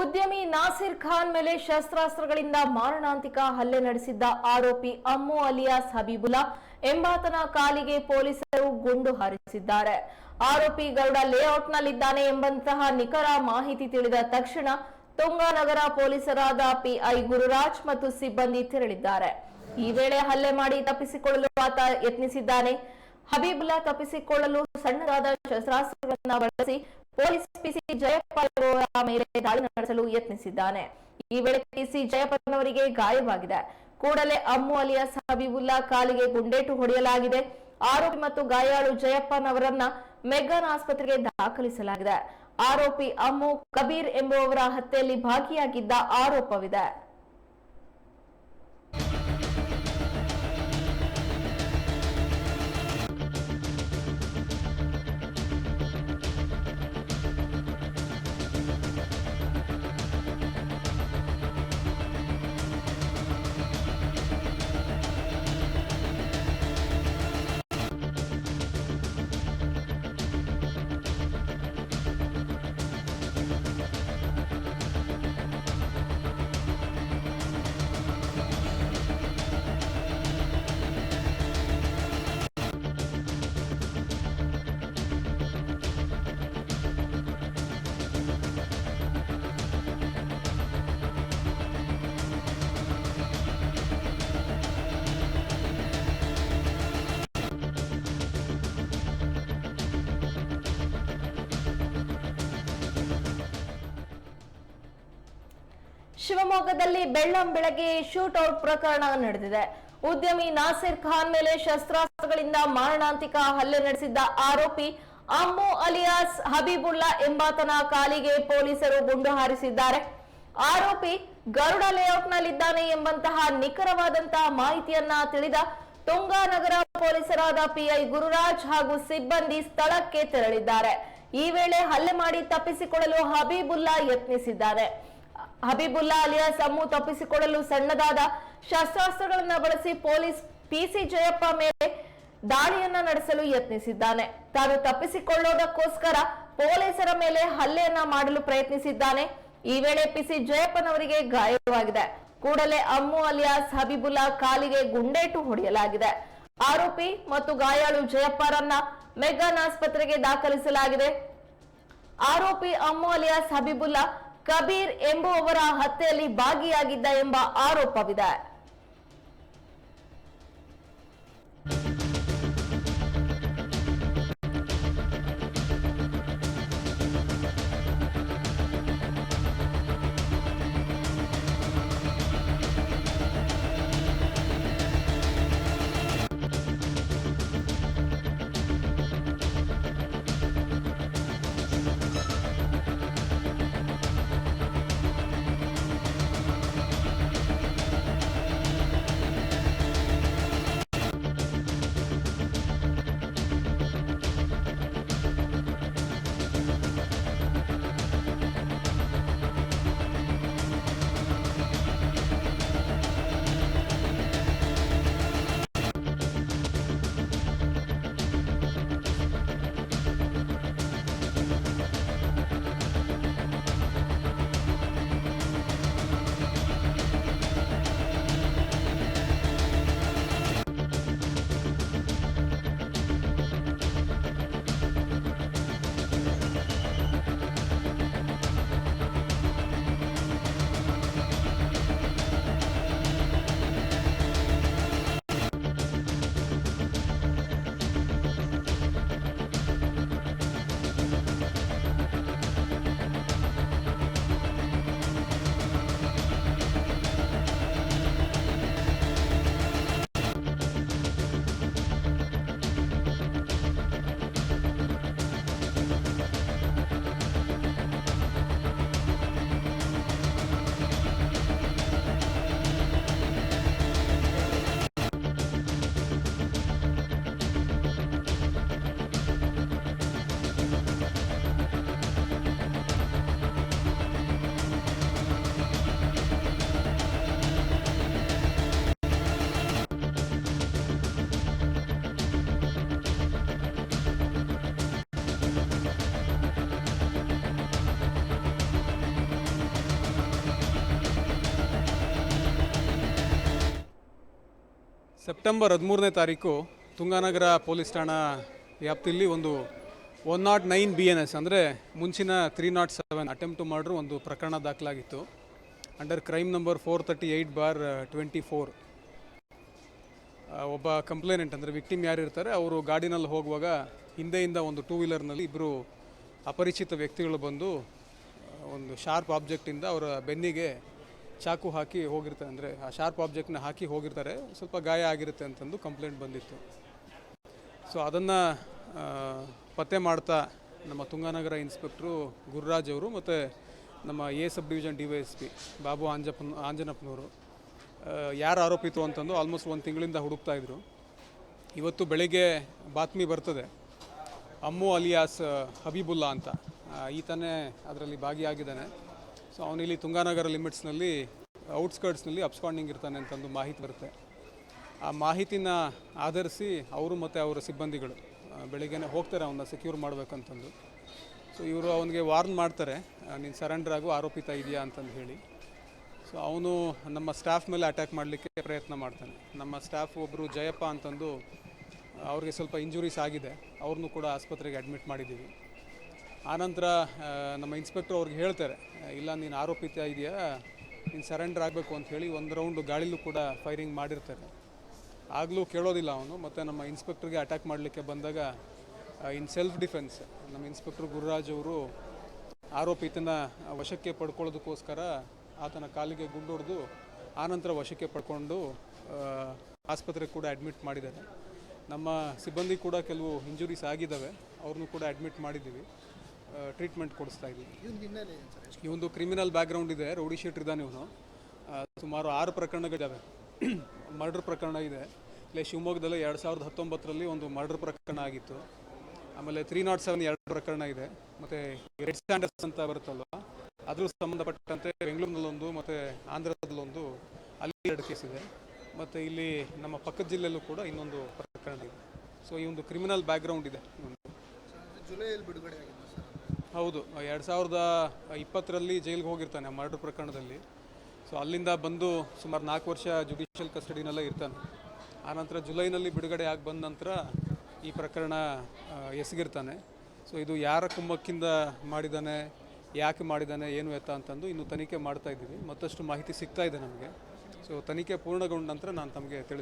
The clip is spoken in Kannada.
ಉದ್ಯಮಿ ನಾಸಿರ್ ಖಾನ್ ಮೇಲೆ ಶಸ್ತ್ರಾಸ್ತ್ರಗಳಿಂದ ಮಾರಣಾಂತಿಕ ಹಲ್ಲೆ ನಡೆಸಿದ್ದ ಆರೋಪಿ ಅಮ್ಮು ಅಲಿಯಾಸ್ ಹಬೀಬುಲ್ಲಾ ಎಂಬಾತನ ಕಾಲಿಗೆ ಪೊಲೀಸರು ಗುಂಡು ಹಾರಿಸಿದ್ದಾರೆ. ಆರೋಪಿ ಗೌಡ ಲೇಔಟ್ನಲ್ಲಿದ್ದಾನೆ ಎಂಬಂತಹ ನಿಖರ ಮಾಹಿತಿ ತಿಳಿದ ತಕ್ಷಣ ತುಂಗಾನಗರ ಪೊಲೀಸರಾದ ಪಿಐ ಗುರುರಾಜ್ ಮತ್ತು ಸಿಬ್ಬಂದಿ ತೆರಳಿದ್ದಾರೆ. ಈ ವೇಳೆ ಹಲ್ಲೆ ಮಾಡಿ ತಪ್ಪಿಸಿಕೊಳ್ಳಲು ಆತ ಯತ್ನಿಸಿದ್ದಾನೆ. ಹಬೀಬುಲ್ಲಾ ತಪ್ಪಿಸಿಕೊಳ್ಳಲು ಸಣ್ಣದಾದ ಶಸ್ತ್ರಾಸ್ತ್ರಗಳನ್ನು ಬಳಸಿ ಪೊಲೀಸ್ ಪಿಸಿ ಅವರ ಮೇಲೆ ದಾಳಿ ನಡೆಸಲು ಯತ್ನಿಸಿದ್ದಾನೆ. ಈ ವೇಳೆ ಪಿಸಿ ಜಯಪ್ಪನವರಿಗೆ ಗಾಯವಾಗಿದೆ. ಕೂಡಲೇ ಅಮ್ಮು ಅಲಿಯಾಸ್ ಹಬೀಬುಲ್ಲಾ ಕಾಲಿಗೆ ಗುಂಡೇಟು ಹೊಡೆಯಲಾಗಿದೆ. ಆರೋಪಿ ಮತ್ತು ಗಾಯಾಳು ಜಯಪ್ಪನವರನ್ನ ಮೆಗ್ಗಾನ್ ಆಸ್ಪತ್ರೆಗೆ ದಾಖಲಿಸಲಾಗಿದೆ. ಆರೋಪಿ ಅಮ್ಮು ಕಬೀರ್ ಎಂಬುವವರ ಹತ್ಯೆಯಲ್ಲಿ ಭಾಗಿಯಾಗಿದ್ದ ಆರೋಪವಿದೆ. ಶಿವಮೊಗ್ಗದಲ್ಲಿ ಬೆಳ್ಳಂ ಬೆಳಗ್ಗೆ ಶೂಟ್ಔಟ್ ಪ್ರಕರಣ ನಡೆದಿದೆ. ಉದ್ಯಮಿ ನಾಸಿರ್ ಖಾನ್ ಮೇಲೆ ಶಸ್ತ್ರಾಸ್ತ್ರಗಳಿಂದ ಮಾರಣಾಂತಿಕ ಹಲ್ಲೆ ನಡೆಸಿದ್ದ ಆರೋಪಿ ಅಮ್ಮು ಅಲಿಯಾಸ್ ಹಬೀಬುಲ್ಲಾ ಎಂಬಾತನ ಕಾಲಿಗೆ ಪೊಲೀಸರು ಗುಂಡು ಹಾರಿಸಿದ್ದಾರೆ. ಆರೋಪಿ ಗರುಡ ಲೇಔಟ್ನಲ್ಲಿದ್ದಾನೆ ಎಂಬಂತಹ ನಿಖರವಾದಂತಹ ಮಾಹಿತಿಯನ್ನ ತಿಳಿದ ತುಂಗಾನಗರ ಪೊಲೀಸರಾದ ಪಿಐ ಗುರುರಾಜ್ ಹಾಗೂ ಸಿಬ್ಬಂದಿ ಸ್ಥಳಕ್ಕೆ ತೆರಳಿದ್ದಾರೆ. ಈ ವೇಳೆ ಹಲ್ಲೆ ಮಾಡಿ ತಪ್ಪಿಸಿಕೊಳ್ಳಲು ಹಬೀಬುಲ್ಲಾ ಯತ್ನಿಸಿದ್ದಾರೆ. ಹಬೀಬುಲ್ಲಾ ಅಲಿಯಾಸ್ ಅಮ್ಮು ತಪ್ಪಿಸಿಕೊಳ್ಳಲು ಸಣ್ಣದಾದ ಶಸ್ತ್ರಾಸ್ತ್ರಗಳನ್ನು ಬಳಸಿ ಪೊಲೀಸ್ ಪಿಸಿ ಜಯಪ್ಪ ಮೇಲೆ ದಾಳಿಯನ್ನ ನಡೆಸಲು ಯತ್ನಿಸಿದ್ದಾನೆ. ತಾನು ತಪ್ಪಿಸಿಕೊಳ್ಳೋದಕ್ಕೋಸ್ಕರ ಪೊಲೀಸರ ಮೇಲೆ ಹಲ್ಲೆಯನ್ನ ಮಾಡಲು ಪ್ರಯತ್ನಿಸಿದ್ದಾನೆ. ಈ ವೇಳೆ ಪಿಸಿ ಜಯಪ್ಪನವರಿಗೆ ಗಾಯವಾಗಿದೆ. ಕೂಡಲೇ ಅಮ್ಮು ಅಲಿಯಾಸ್ ಹಬೀಬುಲ್ಲಾ ಕಾಲಿಗೆ ಗುಂಡೇಟು ಹೊಡೆಯಲಾಗಿದೆ. ಆರೋಪಿ ಮತ್ತು ಗಾಯಾಳು ಜಯಪ್ಪರನ್ನ ಮೆಗ್ಗಾನ್ ಆಸ್ಪತ್ರೆಗೆ ದಾಖಲಿಸಲಾಗಿದೆ. ಆರೋಪಿ ಅಮ್ಮು ಅಲಿಯಾಸ್ ಹಬೀಬುಲ್ಲಾ ಕಬೀರ್ ಎಂಬುವವರ ಹತ್ಯೆಯಲ್ಲಿ ಭಾಗಿಯಾಗಿದ್ದ ಎಂಬ ಆರೋಪವಿದೆ. ಸೆಪ್ಟೆಂಬರ್ ಹದಿಮೂರನೇ ತಾರೀಕು ತುಂಗಾನಗರ ಪೊಲೀಸ್ ಠಾಣಾ ವ್ಯಾಪ್ತಿಯಲ್ಲಿ ಒಂದು one nought nine B N S ಅಂದರೆ ಮುಂಚಿನ three nought seven attempt to murder ಒಂದು ಪ್ರಕರಣ ದಾಖಲಾಗಿತ್ತು. Under crime number four thirty eight bar twenty four ಒಬ್ಬ ಕಂಪ್ಲೇನೆಂಟ್ ಅಂದರೆ ವಿಕ್ಟಿಮ್ ಯಾರು ಇರ್ತಾರೆ, ಅವರು ಗಾಡಿನಲ್ಲಿ ಹೋಗುವಾಗ ಹಿಂದೆಯಿಂದ ಒಂದು ಟೂ ವೀಲರ್ನಲ್ಲಿ ಇಬ್ಬರು ಅಪರಿಚಿತ ವ್ಯಕ್ತಿಗಳು ಬಂದು ಒಂದು ಶಾರ್ಪ್ ಆಬ್ಜೆಕ್ಟಿಂದ ಅವರ ಬೆನ್ನಿಗೆ ಚಾಕು ಹಾಕಿ ಹೋಗಿರ್ತಾರೆ, ಅಂದರೆ ಆ ಶಾರ್ಪ್ ಆಬ್ಜೆಕ್ಟ್ನ ಹಾಕಿ ಹೋಗಿರ್ತಾರೆ, ಸ್ವಲ್ಪ ಗಾಯ ಆಗಿರುತ್ತೆ ಅಂತಂದು ಕಂಪ್ಲೇಂಟ್ ಬಂದಿತ್ತು. ಸೊ ಅದನ್ನು ಪತ್ತೆ ಮಾಡ್ತಾ ನಮ್ಮ ತುಂಗಾನಗರ ಇನ್ಸ್ಪೆಕ್ಟ್ರು ಗುರುರಾಜ್ ಅವರು ಮತ್ತು ನಮ್ಮ a sub division D Y S P Babu ಆಂಜಪ್ಪನ ಆಂಜನಪ್ಪನವರು ಯಾರು ಆರೋಪಿತು ಅಂತಂದು ಆಲ್ಮೋಸ್ಟ್ ಒಂದು ತಿಂಗಳಿಂದ ಹುಡುಕ್ತಾ ಇದ್ರು. ಇವತ್ತು ಬೆಳಿಗ್ಗೆ ಬಾತ್ಮಿ ಬರ್ತದೆ. ಅಮ್ಮು ಅಲಿಯಾಸ್ ಹಬೀಬುಲ್ಲಾ ಅಂತ ಈತನೇ ಅದರಲ್ಲಿ ಭಾಗಿಯಾಗಿದ್ದಾನೆ. ಸೊ ಅವನಿಲ್ಲಿ ತುಂಗಾನಗರ ಲಿಮಿಟ್ಸ್ನಲ್ಲಿ, ಔಟ್ಸ್ಕರ್ಟ್ಸ್ನಲ್ಲಿ ಅಪ್ಸ್ಕಾಂಡಿಂಗ್ ಇರ್ತಾನೆ ಅಂತಂದು ಮಾಹಿತಿ ಬರುತ್ತೆ. ಆ ಮಾಹಿತಿನ ಆಧರಿಸಿ ಅವರು ಮತ್ತು ಅವರ ಸಿಬ್ಬಂದಿಗಳು ಬೆಳಿಗ್ಗೆನೇ ಹೋಗ್ತಾರೆ ಅವನ್ನ ಸೆಕ್ಯೂರ್ ಮಾಡಬೇಕಂತಂದು. ಸೊ ಇವರು ಅವನಿಗೆ ವಾರ್ನ್ ಮಾಡ್ತಾರೆ ನೀನು ಸರೆಂಡರ್ ಆಗು, ಆರೋಪಿತ ಇದೆಯಾ ಅಂತಂದು ಹೇಳಿ. ಸೊ ಅವನು ನಮ್ಮ ಸ್ಟಾಫ್ ಮೇಲೆ ಅಟ್ಯಾಕ್ ಮಾಡಲಿಕ್ಕೆ ಪ್ರಯತ್ನ ಮಾಡ್ತಾನೆ. ನಮ್ಮ ಸ್ಟಾಫ್ ಒಬ್ಬರು ಜಯಪ್ಪ ಅಂತಂದು, ಅವ್ರಿಗೆ ಸ್ವಲ್ಪ ಇಂಜುರೀಸ್ ಆಗಿದೆ. ಅವ್ರನ್ನೂ ಕೂಡ ಆಸ್ಪತ್ರೆಗೆ ಅಡ್ಮಿಟ್ ಮಾಡಿದ್ದೀವಿ. ಆನಂತರ ನಮ್ಮ ಇನ್ಸ್ಪೆಕ್ಟರ್ ಅವ್ರಿಗೆ ಹೇಳ್ತಾರೆ, ಇಲ್ಲ, ನೀನು ಆರೋಪಿತ ಇದೆಯಾ, ನೀನು ಸರೆಂಡರ್ ಆಗಬೇಕು ಅಂತ ಹೇಳಿ ಒಂದು ರೌಂಡ್ ಗಾಳಿಲೂ ಕೂಡ ಫೈರಿಂಗ್ ಮಾಡಿರ್ತಾರೆ. ಆಗಲೂ ಕೇಳೋದಿಲ್ಲ ಅವನು, ಮತ್ತು ನಮ್ಮ ಇನ್ಸ್ಪೆಕ್ಟರ್ಗೆ ಅಟ್ಯಾಕ್ ಮಾಡಲಿಕ್ಕೆ ಬಂದಾಗ ಇನ್ ಸೆಲ್ಫ್ ಡಿಫೆನ್ಸ್, ನಮ್ಮ ಇನ್ಸ್ಪೆಕ್ಟರ್ ಗುರುರಾಜ್ ಅವರು ಆರೋಪಿತನ ವಶಕ್ಕೆ ಪಡ್ಕೊಳ್ಳೋದಕ್ಕೋಸ್ಕರ ಆತನ ಕಾಲಿಗೆ ಗುಂಡು ಹೊಡೆದು ಆನಂತರ ವಶಕ್ಕೆ ಪಡ್ಕೊಂಡು ಆಸ್ಪತ್ರೆಗೆ ಕೂಡ ಅಡ್ಮಿಟ್ ಮಾಡಿದ್ದಾರೆ. ನಮ್ಮ ಸಿಬ್ಬಂದಿ ಕೂಡ ಕೆಲವು ಇಂಜುರೀಸ್ ಆಗಿದ್ದಾವೆ, ಅವ್ರನ್ನೂ ಕೂಡ ಅಡ್ಮಿಟ್ ಮಾಡಿದ್ದೀವಿ. ಟ್ರೀಟ್ಮೆಂಟ್ ಕೊಡಿಸ್ತಾ ಇದ್ದೀವಿ ಇವೊಂದು ಕ್ರಿಮಿನಲ್ ಬ್ಯಾಕ್ಗ್ರೌಂಡ್ ಇದೆ ರೌಡಿ ಶೀಟ್ ಇದ್ದಾನೆ ಇವನು. ಸುಮಾರು ಆರು ಪ್ರಕರಣಗಳಿದ್ದಾವೆ ಮರ್ಡರ್ ಪ್ರಕರಣ ಇದೆ. ಇಲ್ಲೇ ಶಿವಮೊಗ್ಗದಲ್ಲಿ ಎರಡು ಸಾವಿರದ ಹತ್ತೊಂಬತ್ತರಲ್ಲಿ ಒಂದು ಮರ್ಡರ್ ಪ್ರಕರಣ ಆಗಿತ್ತು. ಆಮೇಲೆ ತ್ರೀ ನಾಟ್ ಸೆವೆನ್ ಎರಡು ಪ್ರಕರಣ ಇದೆ. ಮತ್ತು ರೆಡ್ ಸ್ಟ್ಯಾಂಡರ್ಡ್ಸ್ ಅಂತ ಬರುತ್ತಲ್ವ? ಅದ್ರ ಸಂಬಂಧಪಟ್ಟಂತೆ ಬೆಂಗಳೂರಿನಲ್ಲೊಂದು ಮತ್ತು ಆಂಧ್ರದಲ್ಲೊಂದು ಅಲ್ಲಿ ಎರಡು ಕೇಸ್ ಇದೆ. ಮತ್ತು ಇಲ್ಲಿ ನಮ್ಮ ಪಕ್ಕದ ಜಿಲ್ಲೆಯಲ್ಲೂ ಕೂಡ ಇನ್ನೊಂದು ಪ್ರಕರಣ ಇದೆ. ಸೊ ಈ ಒಂದು ಕ್ರಿಮಿನಲ್ ಬ್ಯಾಕ್ಗ್ರೌಂಡ್ ಇದೆ. ಜುಲೈಯಲ್ಲಿ ಬಿಡುಗಡೆ ಆಗಿದ್ದು ಸರ್ ಹೌದು ಎರಡು ಸಾವಿರದ ಇಪ್ಪತ್ತರಲ್ಲಿ ಜೈಲಿಗೆ ಹೋಗಿರ್ತಾನೆ ಮರ್ಡರ್ ಪ್ರಕರಣದಲ್ಲಿ. ಸೊ ಅಲ್ಲಿಂದ ಬಂದು ಸುಮಾರು ನಾಲ್ಕು ವರ್ಷ ಜುಡಿಷಿಯಲ್ ಕಸ್ಟಡಿನಲ್ಲೇ ಇರ್ತಾನೆ. ಆನಂತರ ಜುಲೈನಲ್ಲಿ ಬಿಡುಗಡೆ ಆಗಿ ಬಂದ ನಂತರ ಈ ಪ್ರಕರಣ ಆ, ಎಸಗಿರ್ತಾನೆ. ಸೊ ಇದು ಯಾರ ಕುಮ್ಮಕ್ಕಿಂದ ಮಾಡಿದ್ದಾನೆ ಯಾಕೆ ಮಾಡಿದ್ದಾನೆ ಏನು ಎತ್ತ ಅಂತಂದು ಇನ್ನು ತನಿಖೆ ಮಾಡ್ತಾ ಇದ್ದೀವಿ. ಮತ್ತಷ್ಟು ಮಾಹಿತಿ ಸಿಗ್ತಾ ಇದೆ ನಮಗೆ. ಸೊ ತನಿಖೆ ಪೂರ್ಣಗೊಂಡ ನಂತರ ನಾನು ತಮಗೆ ತಿಳಿಸ್ತೀನಿ.